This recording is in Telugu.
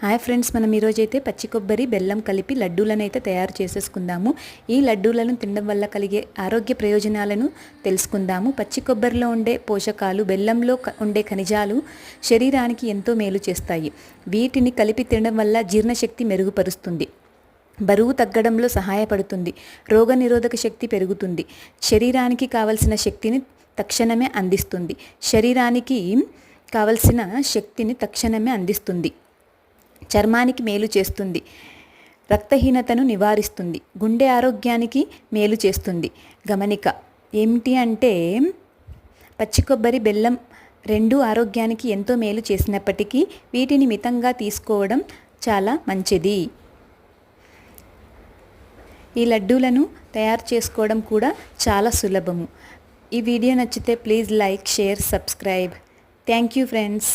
హాయ్ ఫ్రెండ్స్ మనం ఈరోజైతే పచ్చి కొబ్బరి బెల్లం కలిపి లడ్డూలను అయితే తయారు చేసేసుకుందాము. ఈ లడ్డూలను తినడం వల్ల కలిగే ఆరోగ్య ప్రయోజనాలను తెలుసుకుందాము. పచ్చి కొబ్బరిలో ఉండే పోషకాలు బెల్లంలో ఉండే ఖనిజాలు శరీరానికి ఎంతో మేలు చేస్తాయి. వీటిని కలిపి తినడం వల్ల జీర్ణశక్తి మెరుగుపరుస్తుంది. బరువు తగ్గడంలో సహాయపడుతుంది. రోగనిరోధక శక్తి పెరుగుతుంది. శరీరానికి కావలసిన శక్తిని తక్షణమే అందిస్తుంది. శరీరానికి కావలసిన శక్తిని తక్షణమే అందిస్తుంది. చర్మానికి మేలు చేస్తుంది. రక్తహీనతను నివారిస్తుంది. గుండె ఆరోగ్యానికి మేలు చేస్తుంది. గమనిక ఏమిటి అంటే పచ్చి కొబ్బరి బెల్లం రెండు ఆరోగ్యానికి ఎంతో మేలు చేసినప్పటికీ వీటిని మితంగా తీసుకోవడం చాలా మంచిది. ఈ లడ్డూలను తయారు చేసుకోవడం కూడా చాలా సులభము. ఈ వీడియో నచ్చితే please like share subscribe. Thank you friends.